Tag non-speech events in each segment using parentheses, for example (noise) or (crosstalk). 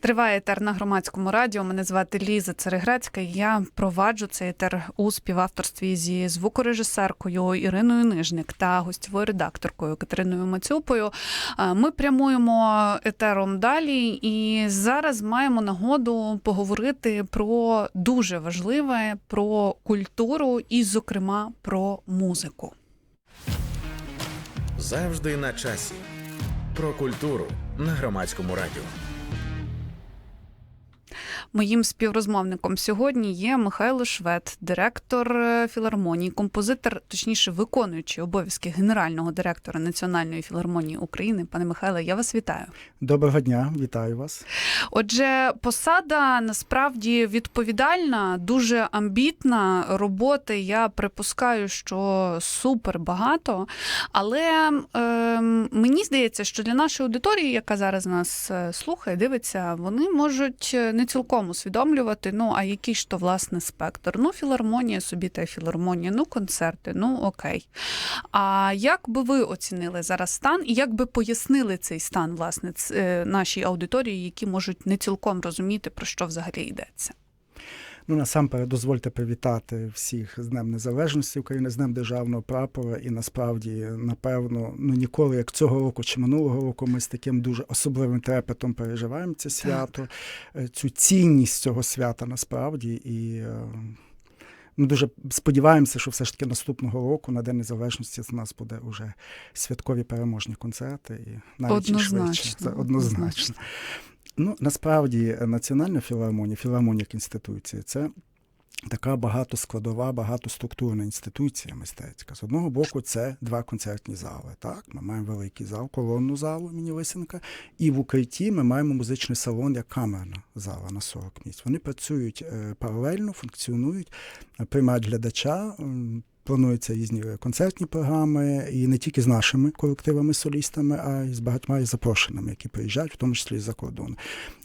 Триває етер на громадському радіо. Мене звати Ліза Цереграцька. Я проваджу цей етер у співавторстві зі звукорежисеркою Іриною Нижник та гостьовою редакторкою Катериною Мацюпою. Ми прямуємо етером далі, і зараз маємо нагоду поговорити про дуже важливе про культуру і, зокрема, про музику. Завжди на часі. Про культуру на громадському радіо. Моїм співрозмовником сьогодні є Михайло Швед, директор е, філармонії, композитор, точніше, виконуючий обов'язки генерального директора Національної філармонії України. Пане Михайле, я вас вітаю. Доброго дня, вітаю вас. Отже, посада насправді відповідальна, дуже амбітна. Роботи я припускаю, що супер багато. Але е, мені здається, що для нашої аудиторії, яка зараз нас е, слухає, дивиться, вони можуть е, не цілком усвідомлювати. Ну а який ж то власне спектр? Ну, філармонія собі та філармонія, ну концерти, ну окей. А як би ви оцінили зараз стан, і як би пояснили цей стан, власне, е, нашій аудиторії, які можуть не цілком розуміти, про що взагалі йдеться? Ну насамперед дозвольте привітати всіх з Днем Незалежності України, з Днем Державного прапора. І насправді, напевно, ну ніколи, як цього року чи минулого року, ми з таким дуже особливим трепетом переживаємо це свято, е, цю цінність цього свята насправді і. е, Ми дуже сподіваємося, що все ж таки наступного року на День Незалежності з нас буде вже святкові переможні концерти, і навіть і швидше. Це однозначно. Ну, насправді, Національна філармонія, філармонія як інституція, це така багатоскладова, багатоструктурна інституція мистецька. З одного боку, це два концертні зали. Так, ми маємо великий зал, колонну залу імені Лисенка, і в укритті ми маємо музичний салон як камерна зала на 40 місць. Вони працюють е, паралельно, функціонують, е, приймають глядача. Плануються різні концертні програми, і не тільки з нашими колективами-солістами, а й з багатьма запрошеними, які приїжджають, в тому числі за кордон.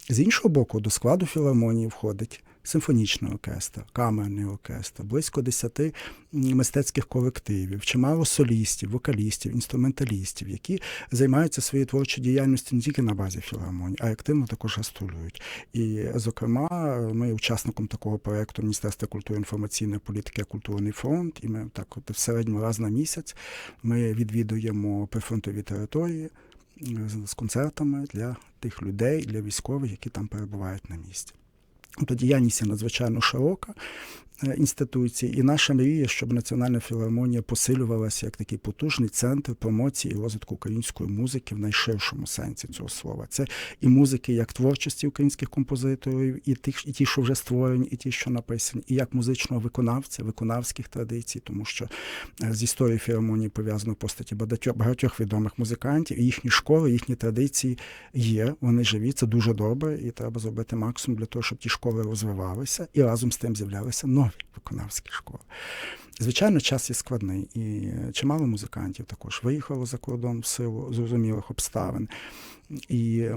З іншого боку, до складу філармонії входить симфонічний оркестр, камерний оркестр, близько десяти мистецьких колективів, чимало солістів, вокалістів, інструменталістів, які займаються своєю творчою діяльністю не тільки на базі філармонії, а активно також гастролюють. І, зокрема, ми є учасником такого проєкту Міністерства культури інформаційної політики Культурний фронт. І ми так от в середньому раз на місяць ми відвідуємо прифронтові території е, з концертами для тих людей, для військових, які там перебувають на місці. Тобто діяльність є надзвичайно широка е, інституції, і наша мрія, щоб Національна філармонія посилювалася як такий потужний центр промоції і розвитку української музики в найширшому сенсі цього слова. Це і музики як творчості українських композиторів, і тих, і ті, що вже створені, і ті, що написані, і як музичного виконавця, виконавських традицій, тому що е, з історією філармонії пов'язано постаті багатьох, багатьох відомих музикантів, і їхні школи, їхні традиції є, вони живі, це дуже добре, і треба зробити максимум для того, щоб ті школи розвивалися, і разом з тим з'являлися нові виконавські школи. Звичайно, час є складний, і чимало музикантів також виїхало за кордон в силу зрозумілих обставин. І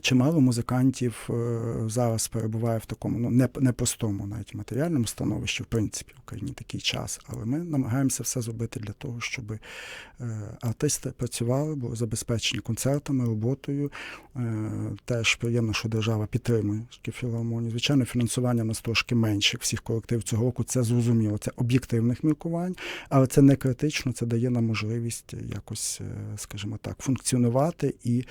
чимало музикантів е, зараз перебуває в такому ну, не- непростому навіть матеріальному становищі, в принципі, в Україні такий час. Але ми намагаємося все зробити для того, щоб е, артисти працювали, були забезпечені концертами, роботою. Е, Теж приємно, що держава підтримує філармонію. Звичайно, фінансування нас трошки менше всіх колективів цього року. Це зрозуміло, це об'єктивних міркувань, але це не критично, це дає нам можливість якось, е, скажімо так, функціонувати і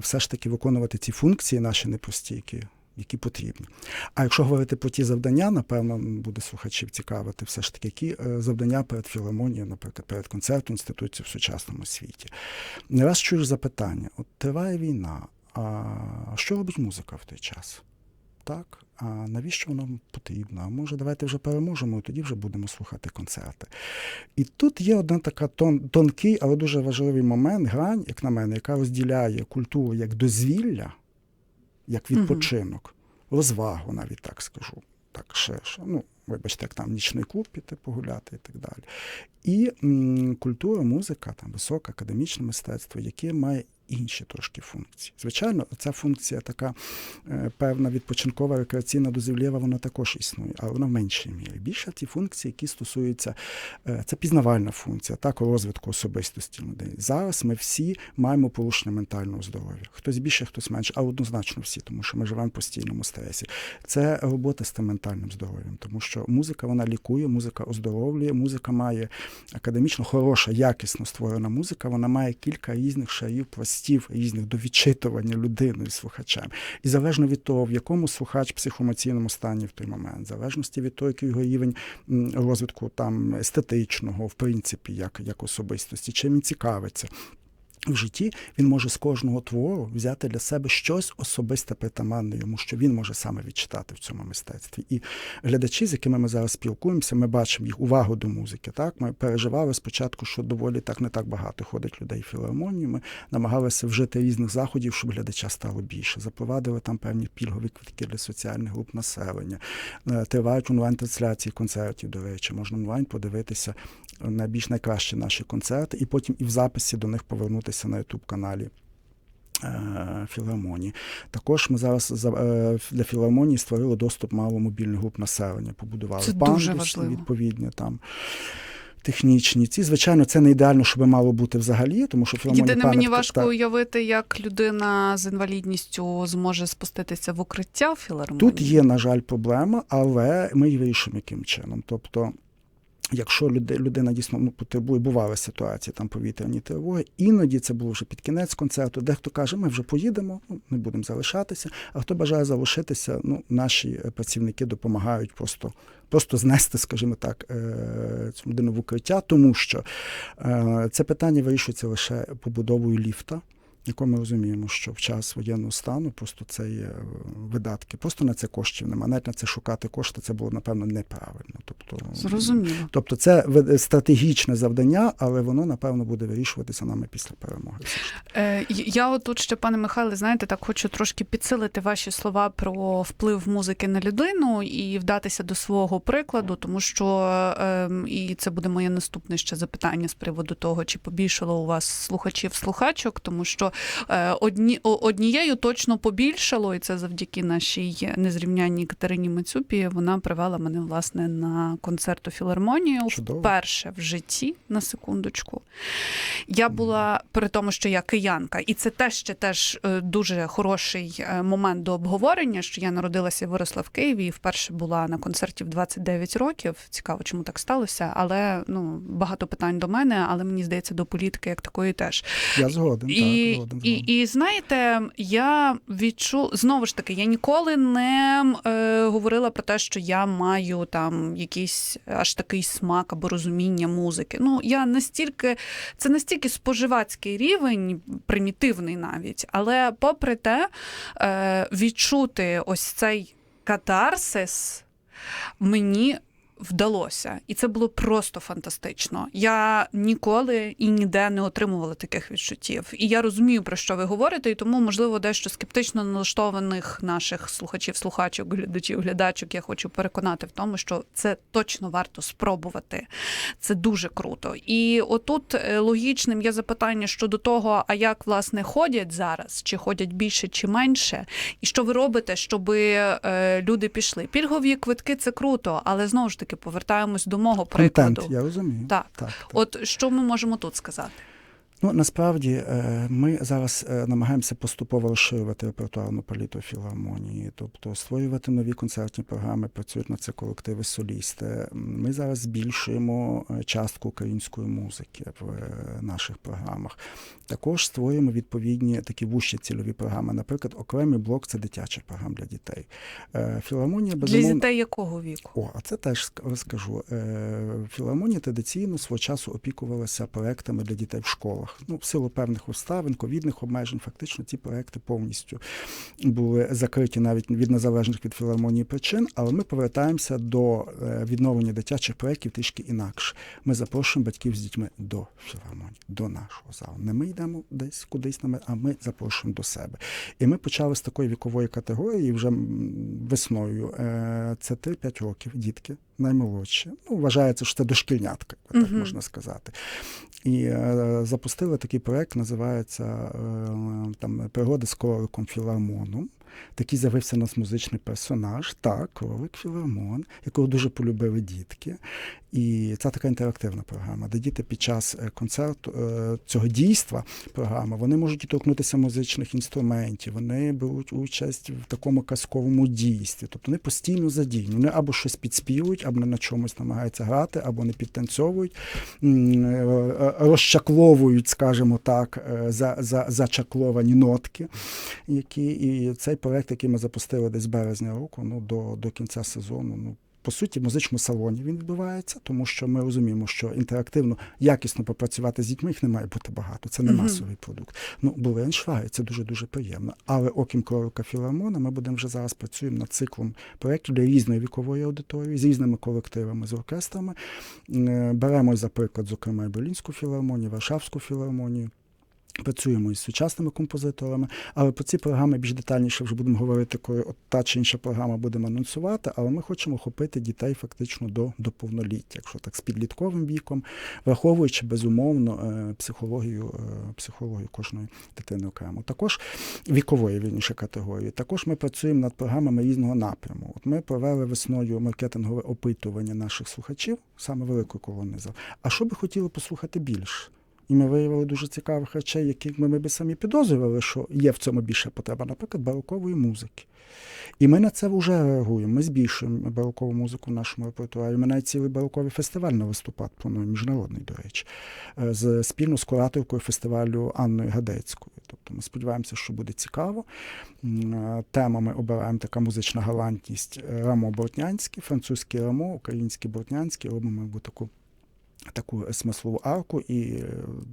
все ж таки виконувати ці функції наші непрості, які. Які потрібні. А якщо говорити про ті завдання, напевно, буде слухачів цікавити все ж таки, які е, завдання перед філармонією, наприклад, перед концертом інституції в сучасному світі. Не раз чуєш запитання: от триває війна, а що робить музика в той час? Так, а навіщо вона потрібна? А може, давайте вже переможемо, і тоді вже будемо слухати концерти. І тут є один така тон, тонкий, але дуже важливий момент, грань, як на мене, яка розділяє культуру як дозвілля, як відпочинок, розвагу, навіть так скажу, так ширше. Ну, вибачте, як там нічний клуб піти погуляти і так далі. І м, культура, музика, там високе академічне мистецтво, яке має інші трошки функції. Звичайно, ця функція така е, певна відпочинкова рекреаційна дозвілєва, вона також існує, але вона в меншій мірі. Більше ті функції, які стосуються е, це пізнавальна функція, так розвитку особистості людей. Зараз ми всі маємо порушення ментального здоров'я. Хтось більше, хтось менше, а однозначно всі, тому що ми живемо в постійному стресі. Це робота з тим ментальним здоров'ям, тому що музика вона лікує, музика оздоровлює, музика має академічно хороша, якісно створена музика. Вона має кілька різних шарів, пластів різних до відчитування людиною слухачем. І залежно від того, в якому слухач психоемоційному стані в той момент, в залежності від того, який його рівень розвитку там естетичного, в принципі, як, як особистості, чим він цікавиться. В житті він може з кожного твору взяти для себе щось особисте притаманне йому, що він може саме відчитати в цьому мистецтві. І глядачі, з якими ми зараз спілкуємося, ми бачимо їх увагу до музики. Так, ми переживали спочатку, що доволі так не так багато ходить людей філармонію. Ми намагалися вжити різних заходів, щоб глядача стало більше. Запровадили там певні пільгові квитки для соціальних груп населення. Е, Тривають онлайн-трансляції концертів. До речі, можна онлайн подивитися найбільш найкращі наші концерти, і потім і в записі до них повернутися на youtube каналі е, Філармонії. Також ми зараз за- е, для філармонії створили доступ маломобільних груп населення, побудували Це дуже пандуси важливо. відповідні там. Технічні ці, звичайно, це не ідеально, щоб мало бути взагалі, тому що філармонія Єдине, мені важко так. уявити, як людина з інвалідністю зможе спуститися в укриття в філармонії. Тут є, на жаль, проблема, але ми її вирішимо яким чином. Тобто, якщо людина дійсно ну, потребує, бували ситуації, там повітряні тривоги, іноді це було вже під кінець концерту. Дехто каже, ми вже поїдемо, ну, не будемо залишатися. А хто бажає залишитися, ну, наші е, працівники допомагають просто. Просто знести, скажімо так, е, цю людину в укриття, тому що е, це питання вирішується лише побудовою ліфта, яку ми розуміємо, що в час воєнного стану просто це є е, видатки. Просто на це коштів немає. Навіть на це шукати кошти, це було напевно неправильно. Тобто, Зрозуміло. тобто це стратегічне завдання, але воно напевно буде вирішуватися нами після перемоги. Е, Я отут ще, пане Михайле, знаєте, так хочу трошки підсилити ваші слова про вплив музики на людину і вдатися до свого прикладу, тому що ем, і це буде моє наступне ще запитання з приводу того, чи побільшало у вас слухачів слухачок, тому що е, одні однією точно побільшало, і це завдяки нашій незрівнянній Катерині Мацюпі. Вона привела мене власне на концерт у філармонію Чудово. вперше в житті на секундочку. Я була при тому, що я киянка, і це теж ще теж е, дуже хороший е, момент до обговорення. Що я народилася і виросла в Києві, і вперше була на концерті в 29 років. Цікаво, чому так сталося. Але ну багато питань до мене, але мені здається, до політики як такої теж. Я згоден. І, так, з і, і знаєте, я відчу знову ж таки, я ніколи не е, говорила про те, що я маю там якийсь аж такий смак або розуміння музики. Ну я настільки це настільки споживацький рівень, примітивний навіть, але попри те, е, відчути ось цей катарсис мені вдалося, і це було просто фантастично. Я ніколи і ніде не отримувала таких відчуттів. І я розумію, про що ви говорите, і тому, можливо, дещо скептично налаштованих наших слухачів, слухачок, глядачів, глядачок я хочу переконати в тому, що це точно варто спробувати. Це дуже круто. І отут е, логічним є запитання щодо того, а як власне ходять зараз, чи ходять більше, чи менше, і що ви робите, щоб е, люди пішли. Пільгові квитки це круто, але знову ж таки повертаємось до мого прикладу. Контент, я розумію. Так. так, так. От що ми можемо тут сказати? Ну насправді е, ми зараз е, намагаємося поступово розширювати репертуарну палітру філармонії, тобто створювати нові концертні програми, працюють над це колективи солісти. Ми зараз збільшуємо е, частку української музики в наших програмах. Також створюємо відповідні такі вущі цільові програми. Наприклад, окремий блок це дитячих програм для дітей. Філармонія Для дітей якого віку? О, а це теж розкажу. Філармонія традиційно свого часу опікувалася проектами для дітей в школах. Ну, в силу певних обставин, ковідних обмежень, фактично ці проекти повністю були закриті навіть від незалежних від філармонії причин. Але ми повертаємося до е, відновлення дитячих проєктів трішки інакше. Ми запрошуємо батьків з дітьми до філармонії, до нашого залу. Не ми йдемо десь кудись на а ми запрошуємо до себе. І ми почали з такої вікової категорії вже весною. Е, Це 3-5 років дітки наймолодші. Ну, вважається, що це дошкільнятка, так Мгм. можна сказати. І е, запустили такий проект, називається е, там Пригоди з кроликом Філармоном. Такий з'явився у нас музичний персонаж, так, кролик Філармон, якого дуже полюбили дітки. І це така інтерактивна програма, де діти під час е, концерту е, цього дійства програми вони можуть торкнутися музичних інструментів, вони беруть участь в такому казковому дійстві. Тобто вони постійно задіяні. Вони або щось підспівують, або на чомусь намагаються грати, або не підтанцьовують, е, розчакловують, скажімо так, за, за, зачакловані нотки. Які, і цей проект, який ми запустили десь з березня року, ну, до, до кінця сезону, ну, по суті, в музичному салоні він відбувається, тому що ми розуміємо, що інтерактивно, якісно попрацювати з дітьми їх не має бути багато. Це не масовий продукт. Ну, були еншлаги, це дуже дуже приємно. Але окрім кролика філармона, ми будемо вже зараз працюємо над циклом проєктів для різної вікової аудиторії, з різними колективами, з оркестрами. Е, Беремо за приклад, зокрема, і Берлінську філармонію, Варшавську філармонію. Працюємо із сучасними композиторами, але про ці програми більш детальніше вже будемо говорити, коли от та чи інша програма будемо анонсувати. Але ми хочемо охопити дітей фактично до, до повноліття, якщо так з підлітковим віком, враховуючи безумовно е, психологію, е, психологію кожної дитини окремо. Також вікової вільніше категорії. Також ми працюємо над програмами різного напряму. От ми провели весною маркетингове опитування наших слухачів, саме великої колони зал. А що би хотіли послухати більше? І ми виявили дуже цікавих речей, яких ми, ми би самі підозрювали, що є в цьому більше потреба, наприклад, барокової музики. І ми на це вже реагуємо. Ми збільшуємо барокову музику в нашому репертуарі. Ми навіть цілий бароковий фестиваль на листопад плануємо, міжнародний, до речі, е, з, спільно з кураторкою фестивалю Анною Гадецькою. Тобто ми сподіваємося, що буде цікаво. Е, Темами обираємо така музична галантність е, Рамо Бортнянський, французький Рамо, український Бортнянський. Робимо таку таку смислову арку і е,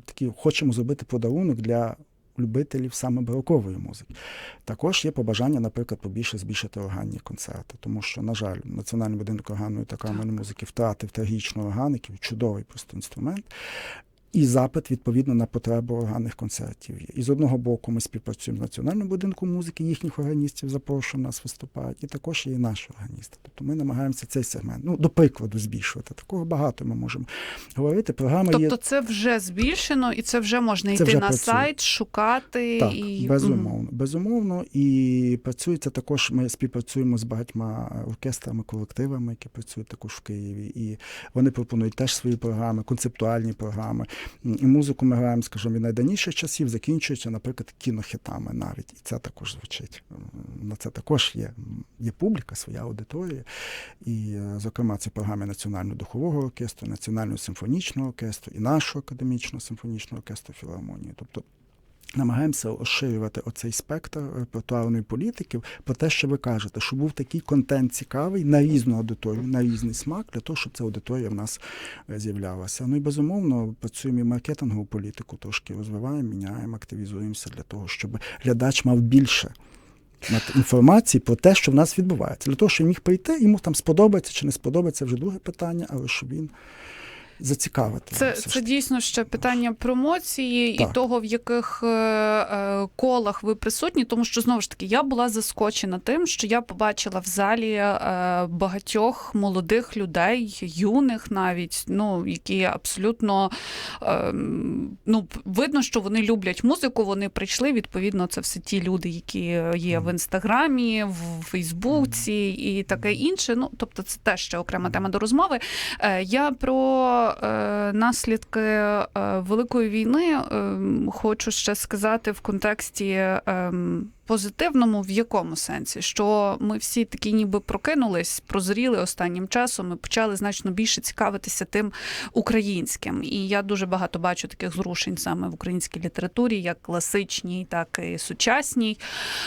такі хочемо зробити подарунок для любителів саме барокової музики. Також є побажання, наприклад, побільше збільшити органні концерти, тому що, на жаль, Національний будинок органної та камерної музики втратив трагічно органиків, чудовий просто інструмент. І запит відповідно на потребу органних концертів. є. І з одного боку ми співпрацюємо з Національним будинком музики, їхніх органістів запрошуємо нас виступають, і також є і наші органісти. Тобто ми намагаємося цей сегмент, ну до прикладу, збільшувати. Такого багато ми можемо говорити. Програма є Тобто це вже збільшено, і це вже можна Це йти вже на працює. сайт, шукати Так, і безумовно, безумовно. І працюється також. Ми співпрацюємо з багатьма оркестрами, колективами, які працюють також в Києві. І вони пропонують теж свої програми, концептуальні програми. І музику ми граємо, скажімо, від найданіших часів, закінчується, наприклад, кінохітами навіть. І це також звучить. На це також є, є публіка, своя аудиторія. І, е, зокрема, це програми Національного духового оркестру, Національного симфонічного оркестру і нашого академічного симфонічного оркестру філармонії. Тобто намагаємося розширювати оцей спектр репертуарної політики про те, що ви кажете, що був такий контент цікавий на різну аудиторію, на різний смак, для того, щоб ця аудиторія в нас е, з'являлася. Ну і безумовно працюємо і маркетингову політику, трошки розвиваємо, міняємо, активізуємося для того, щоб глядач мав більше. Інформації про те, що в нас відбувається, для того, щоб він міг прийти, йому там сподобається чи не сподобається вже друге питання, але щоб він зацікавити. Це, це дійсно ще питання промоції Так. і того, в яких е, е, колах ви присутні. Тому що знову ж таки я була заскочена тим, що я побачила в залі е, багатьох молодих людей, юних навіть, ну які абсолютно е, ну видно, що вони люблять музику. Вони прийшли. Відповідно, це все ті люди, які є в інстаграмі, в Фейсбуці і таке інше. Ну тобто, це теж ще окрема тема до розмови. Е, Я про наслідки е, Великої війни е, хочу ще сказати в контексті е, позитивному, в якому сенсі, що ми всі такі ніби прокинулись, прозріли останнім часом і почали значно більше цікавитися тим українським. І я дуже багато бачу таких зрушень саме в українській літературі, як класичній, так і сучасній.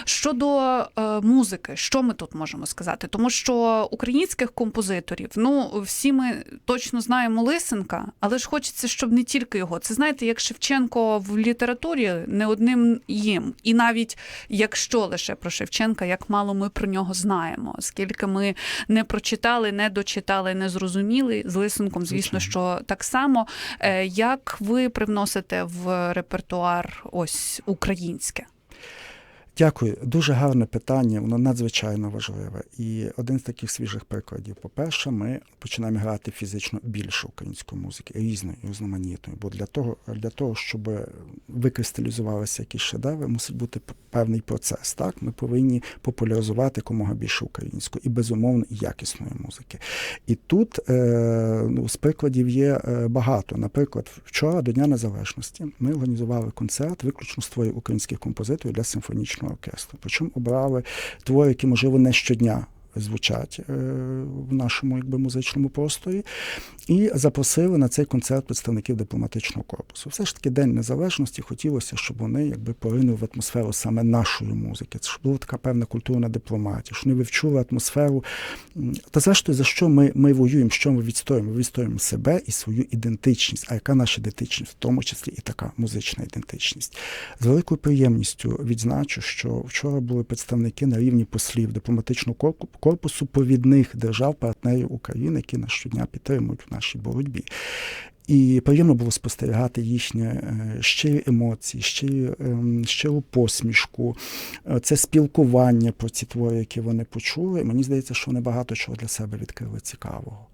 Щодо е, музики, що ми тут можемо сказати? Тому що українських композиторів, ну всі ми точно знаємо Лисенка, але ж хочеться, щоб не тільки його. Це знаєте, як Шевченко в літературі не одним їм. І навіть якщо лише про Шевченка, як мало ми про нього знаємо, скільки ми не прочитали, не дочитали, не зрозуміли з Лисенком, звісно, що так само. Е, Як ви привносите в репертуар ось українське? Дякую. Дуже гарне питання, воно надзвичайно важливе. І один з таких свіжих прикладів. По-перше, ми починаємо грати фізично більше української музики, різної, різноманітної. Бо для того, для того, щоб викристалізувалися якісь шедеври, мусить бути певний процес. Так? Ми повинні популяризувати якомога більше української і, безумовно, якісної музики. І тут е, ну, з прикладів є е, багато. Наприклад, вчора до Дня Незалежності ми організували концерт виключно з творів українських композиторів для симфонічного оркестру. Причому обрали твори, які, можливо, не щодня. Звучать е, в нашому якби музичному просторі, і запросили на цей концерт представників дипломатичного корпусу. Все ж таки День Незалежності хотілося, щоб вони якби поринули в атмосферу саме нашої музики. Це щоб була така певна культурна дипломатія, щоб вони вивчули атмосферу. Та зрештою, за що ми, ми воюємо, що ми відстоюємо? Ми відстоюємо себе і свою ідентичність. А яка наша ідентичність, в тому числі і така музична ідентичність? З великою приємністю відзначу, що вчора були представники на рівні послів дипломатичного корпусу повідних держав-партнерів України, які нас щодня підтримують нашій боротьбі. І приємно було спостерігати їхні е, щирі емоції, щирі, ем, щиру посмішку, е, це спілкування про ці твори, які вони почули. Мені здається, що вони багато чого для себе відкрили цікавого.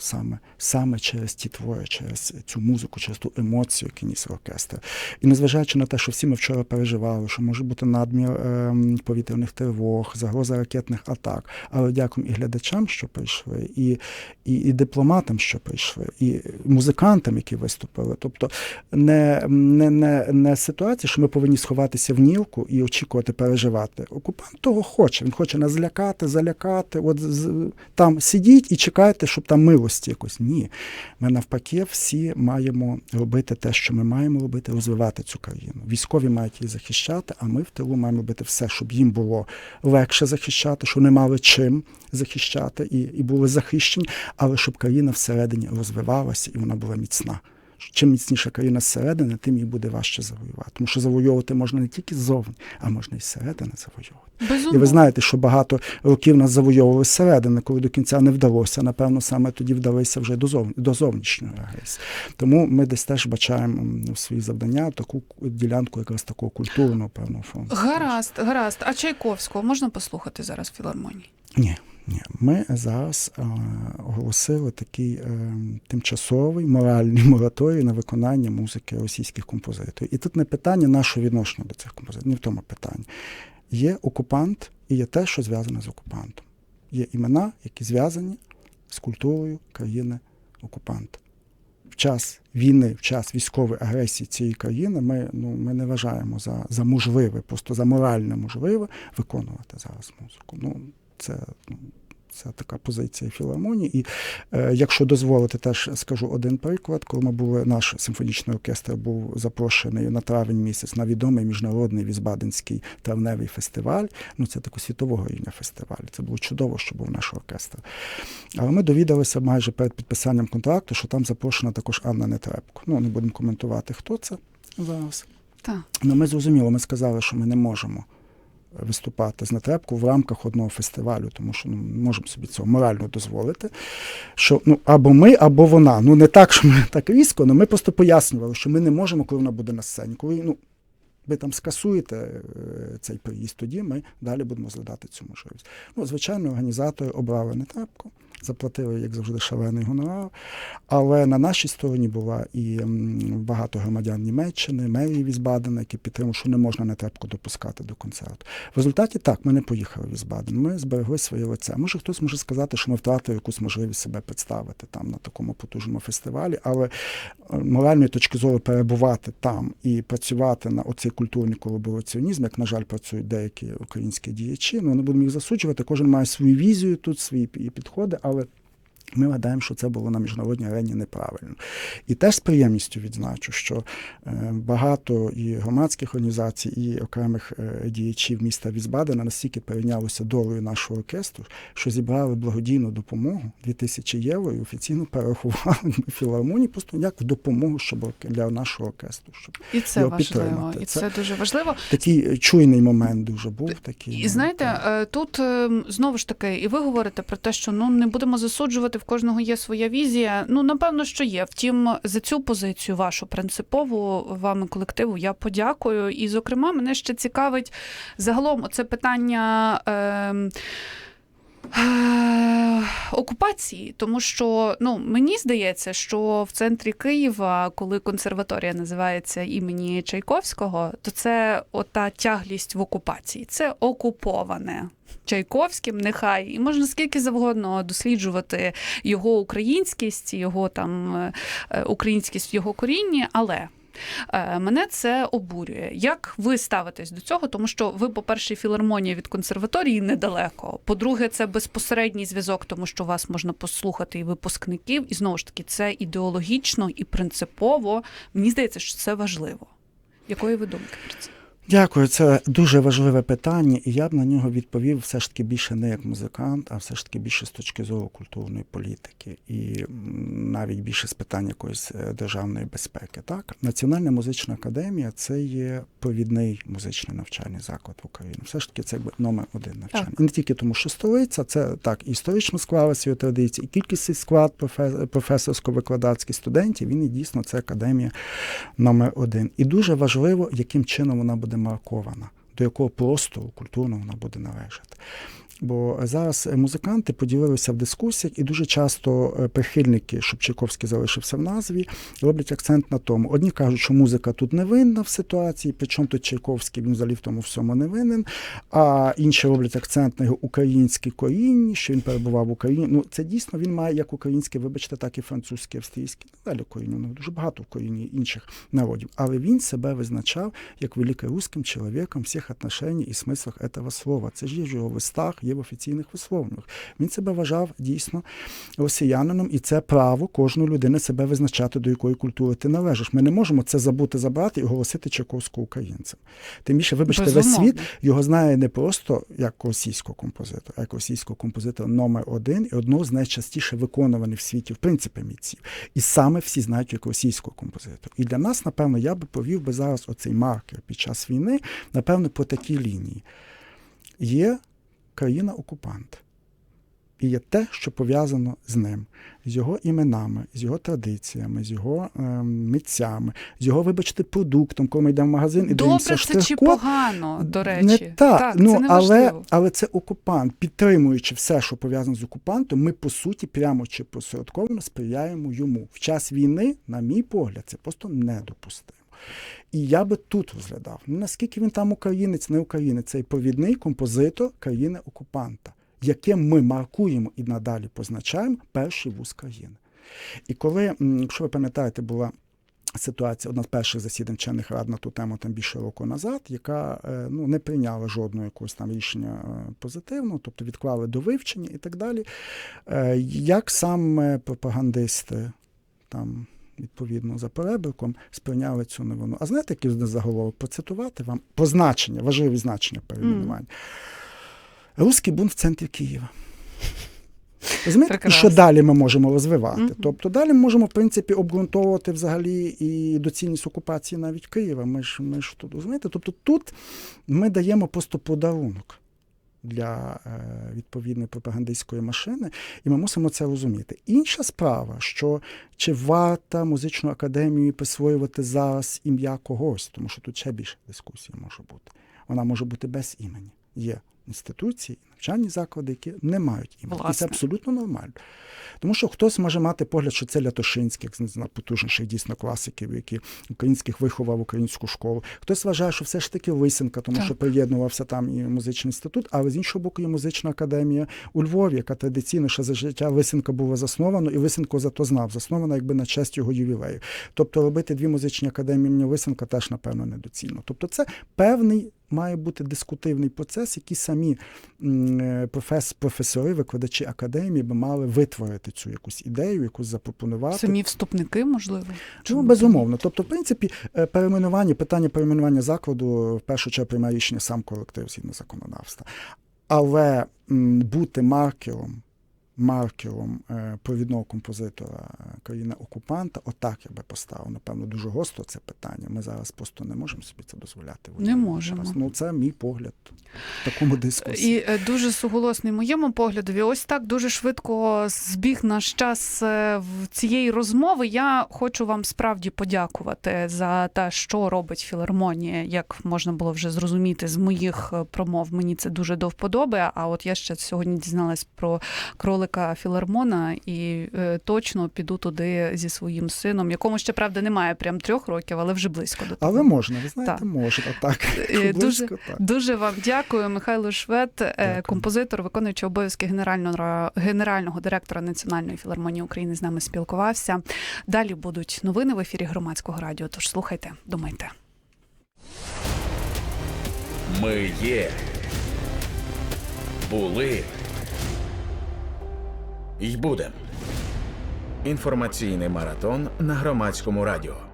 Саме, саме через ті твори, через цю музику, через ту емоцію, яку ніс оркестр. І незважаючи на те, що всі ми вчора переживали, що може бути надмір ем, повітряних тривог, загроза ракетних атак. Але дякуємо і глядачам, що прийшли, і, і, і дипломатам, що прийшли, і музикантам, які виступили. Тобто не, не, не, не ситуація, що ми повинні сховатися в нілку і очікувати переживати. Окупант того хоче. Він хоче нас злякати, залякати. От з- там сидіть і чекайте, щоб там милості якось. Ні. Ми навпаки всі маємо робити те, що ми маємо робити, розвивати цю країну. Військові мають її захищати, а ми в тилу маємо робити все, щоб їм було легше захищати, щоб не мали чим захищати і, і були захищені, але щоб країна всередині розвивалася і вона була міцна. Чим міцніша країна зсередини, тим їй буде важче завоювати. Тому що завойовувати можна не тільки ззовні, а можна і зсередини завойовувати. Безумовно. І ви знаєте, що багато років нас завойовували зсередини, коли до кінця не вдалося. Напевно, саме тоді вдалися вже до, зов... до зовнішньої агресії. Тому ми десь теж бачаємо в свої завдання таку ділянку якраз такого культурного певного фронту. Гаразд, гаразд. А Чайковського можна послухати зараз в філармонії? Ні, ні. Ми зараз е, оголосили такий е, тимчасовий моральний (laughs) мораторій на виконання музики російських композиторів. І тут не питання нашого відношення до цих композиторів, не в тому питанні. Є окупант і є те, що зв'язане з окупантом. Є імена, які зв'язані з культурою країни окупанта. В час війни, в час військової агресії цієї країни ми, ну, ми не вважаємо за, за можливе, просто за морально можливе виконувати зараз музику. Ну, це, це така позиція філармонії. І е, якщо дозволите, теж скажу один приклад. Коли ми були, наш симфонічний оркестр був запрошений на травень місяць на відомий міжнародний Візбаденський травневий фестиваль. Ну, це такий світового рівня фестиваль. Це було чудово, що був наш оркестр. Але ми довідалися майже перед підписанням контракту, що там запрошена також Анна Нетребко. Ну, не будемо коментувати, хто це зараз. Так. Ну, ми зрозуміло, ми сказали, що ми не можемо виступати з натрепку в рамках одного фестивалю, тому що ну, ми можемо собі цього морально дозволити. Що ну або ми, або вона. Ну не так, що ми так різко, але ми просто пояснювали, що ми не можемо, коли вона буде на сцені. Коли ну, ви там скасуєте е, цей приїзд, тоді ми далі будемо розглядати цю можливість. Ну, звичайно, організатори обрали Нетребко. Заплатили, як завжди, шалений гонорар. Але на нашій стороні була і багато громадян Німеччини, мерії Візбадена, які підтримали, що не можна Нетребко допускати до концерту. В результаті так, ми не поїхали в Візбаден. Ми зберегли своє лице. Може, хтось може сказати, що ми втратили якусь можливість себе представити там на такому потужному фестивалі, але е, моральної точки зору перебувати там і працювати на оцей культурний колабораціонізм, як, на жаль, працюють деякі українські діячі. Ну, не будемо їх засуджувати. Кожен має свою візію тут, свої підходи, але. Ми гадаємо, що це було на міжнародній арені неправильно. І теж з приємністю відзначу, що е, багато і громадських організацій, і окремих е, діячів міста Візбадена настільки перейнялося долею нашого оркестру, що зібрали благодійну допомогу 2000 євро і офіційно перерахували філармонії просто як в допомогу щоб для нашого оркестру. Щоб І це Його важливо, підтримати. і Це- це дуже важливо. такий чуйний момент дуже був. Такий І знаєте, е, тут е, знову ж таки, і ви говорите про те, що ну не будемо засуджувати в кожного є своя візія. Ну, напевно, що є. Втім, за цю позицію вашу принципову вами колективу я подякую. І, зокрема, мене ще цікавить загалом оце питання. Е, Окупації, тому що ну мені здається, що в центрі Києва, коли консерваторія називається імені Чайковського, то це ота тяглість в окупації. Це окуповане Чайковським, нехай і можна скільки завгодно досліджувати його українськість, його там е, е, українськість в його корінні, але. Е, Мене це обурює. Як ви ставитесь до цього? Тому що ви, по-перше, філармонія від консерваторії недалеко. По-друге, це безпосередній зв'язок, тому що вас можна послухати і випускників. І знову ж таки, це ідеологічно і принципово. Мені здається, що це важливо. Якої ви думки про це? Дякую, це дуже важливе питання, і я б на нього відповів все ж таки більше не як музикант, а все ж таки більше з точки зору культурної політики і навіть більше з питань якоїсь е, державної безпеки. Так, Національна музична академія це є провідний музичний навчальний заклад в Україні. Все ж таки, це якби номер один навчання. Так. І не тільки тому, що столиця, це так історично склала свої традиції, і кількість склад професорсько-викладацьких студентів. Він і дійсно це академія номер один. І дуже важливо, яким чином вона буде маркована, до якого простору культурного вона буде належати. Бо зараз музиканти поділилися в дискусіях, і дуже часто е, прихильники, щоб Чайковський залишився в назві, роблять акцент на тому. Одні кажуть, що музика тут не винна в ситуації, причому тут Чайковський він взагалі в тому всьому не винен. А інші роблять акцент на його українські коріння, що він перебував в Україні. Ну це дійсно він має як українське, вибачте, так і французьке, австрійське. Ну, Далі коріння, у них дуже багато в корінні інших народів. Але він себе визначав як великорусским чоловіком всіх отношений і смислах этого слова. Це ж є в його листах, є в офіційних висловлюваннях. Він себе вважав дійсно росіянином, і це право кожної людини себе визначати, до якої культури ти належиш. Ми не можемо це забути забрати і оголосити Чайковського українцем. Тим більше, вибачте, весь світ його знає не просто як російського композитора, а як російського композитора номер один і одного з найчастіше виконуваних в світі, в принципі, митців. І саме всі знають як російського композитора. І для нас, напевно, я би повів би зараз оцей маркер під час війни, напевно, по такій лінії. Є країна-окупант. І є те, що пов'язано з ним, з його іменами, з його традиціями, з його ем, митцями, з його, вибачте, продуктом, коли ми йдемо в магазин і Добре, дивимося це чи погано, до речі. не так, ну, це але, але це окупант. Підтримуючи все, що пов'язано з окупантом, ми по суті прямо чи посередковано сприяємо йому. В час війни, на мій погляд, це просто недопустимо. І я би тут розглядав, ну, наскільки він там українець, не українець, цей провідний композитор країни окупанта, яким ми маркуємо і надалі позначаємо перший вуз країни. І коли, якщо ви пам'ятаєте, була ситуація, одна з перших засідань вчених рад на ту тему там більше року назад, яка е, ну, не прийняла жодного якогось там рішення е, позитивного, тобто відклали до вивчення і так далі. Е, Як саме пропагандисти там. Відповідно, за перебірком сприйняли цю новину. А знаєте, який один заголовок? Процитувати вам позначення, важливі значення перейменування. Руський бунт в центрі Києва. Розумієте, і що далі ми можемо розвивати? Мгм. Тобто далі ми можемо, в принципі, обґрунтовувати взагалі і доцільність окупації навіть Києва. Ми ж, ми ж тут розумієте? Тобто тут ми даємо просто подарунок для е, відповідної пропагандистської машини, і ми мусимо це розуміти. Інша справа, що чи варто музичну академію присвоювати зараз ім'я когось, тому що тут ще більше дискусії може бути. Вона може бути без імені. Є інституції, навчальні заклади, які не мають імені. І це абсолютно нормально. Тому що хтось може мати погляд, що це Лятошинський, як з найпотужніших дійсно класиків, які українських виховав українську школу. Хтось вважає, що все ж таки Лисенка, тому Так. що приєднувався там і музичний інститут, але з іншого боку, є музична академія у Львові, яка традиційно ще за життя Лисенка була заснована, і Лисенко зато знав, заснована якби на честь його ювілею. Тобто робити дві музичні академії імені Лисенка теж, напевно, недоцільно. Тобто, це певний. Має бути дискутивний процес, який самі е, профес, професори, викладачі академії би мали витворити цю якусь ідею, якусь запропонувати. Самі вступники, можливо. Ну, Чому б безумовно. Тобто, в принципі, е, перейменування, питання перейменування закладу в першу чергу приймає рішення сам колектив згідно законодавства. Але м, бути маркером маркером е, провідного композитора країни-окупанта, отак я би поставив. Напевно, дуже гостро це питання. Ми зараз просто не можемо собі це дозволяти. Не можемо. час. Ну, це мій погляд в такому дискусі. І е, дуже суголосний моєму поглядові. Ось так дуже швидко збіг наш час е, в цієї розмови. Я хочу вам справді подякувати за те, що робить філармонія, як можна було вже зрозуміти з моїх е, промов. Мені це дуже до вподоби. А от я ще сьогодні дізналась про кролика філармона і е, точно піду туди зі своїм сином, якому ще правда немає прям трьох років, але вже близько до того. Але можна, ви знаєте, Так. можна так. Е, (laughs) дуже- Близько, так. Дуже вам дякую, Михайло Швед, е, Дякую. композитор, виконуючий обов'язки генерального генерального директора Національної філармонії України з нами спілкувався. Далі будуть новини в ефірі громадського радіо. Тож слухайте, думайте. Ми є. Були. Й будем. Інформаційний маратон на громадському радіо.